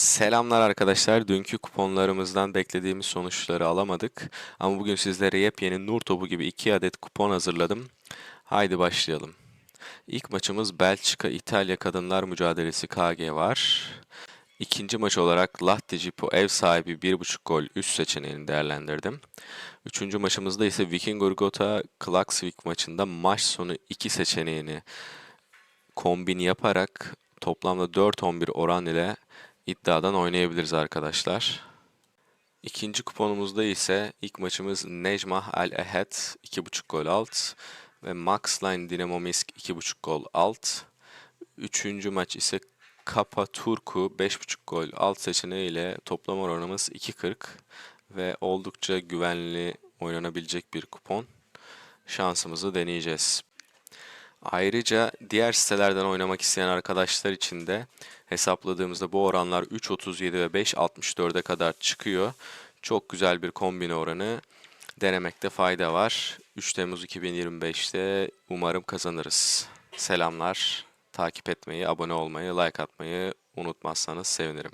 Selamlar arkadaşlar. Dünkü kuponlarımızdan beklediğimiz sonuçları alamadık. Ama bugün sizlere yepyeni nur topu gibi 2 adet kupon hazırladım. Haydi başlayalım. İlk maçımız Belçika-İtalya Kadınlar Mücadelesi KG var. İkinci maç olarak Lahti Cipo ev sahibi 1.5 gol üst seçeneğini değerlendirdim. Üçüncü maçımızda ise Viking Urgota Klaksvik maçında maç sonu 2 seçeneğini kombin yaparak toplamda 4-11 oran ile iddiadan oynayabiliriz arkadaşlar. İkinci kuponumuzda ise ilk maçımız Necmah El Ehed 2.5 gol alt ve Maxline Dinamo Minsk 2.5 gol alt. Üçüncü maç ise Kapa Turku 5.5 gol alt seçeneğiyle toplam oranımız 2.40 ve oldukça güvenli oynanabilecek bir kupon. Şansımızı deneyeceğiz. Ayrıca diğer sitelerden oynamak isteyen arkadaşlar için de hesapladığımızda bu oranlar 3.37 ve 5.64'e kadar çıkıyor. Çok güzel bir kombine oranı. Denemekte fayda var. 3 Temmuz 2025'te umarım kazanırız. Selamlar. Takip etmeyi, abone olmayı, like atmayı unutmazsanız sevinirim.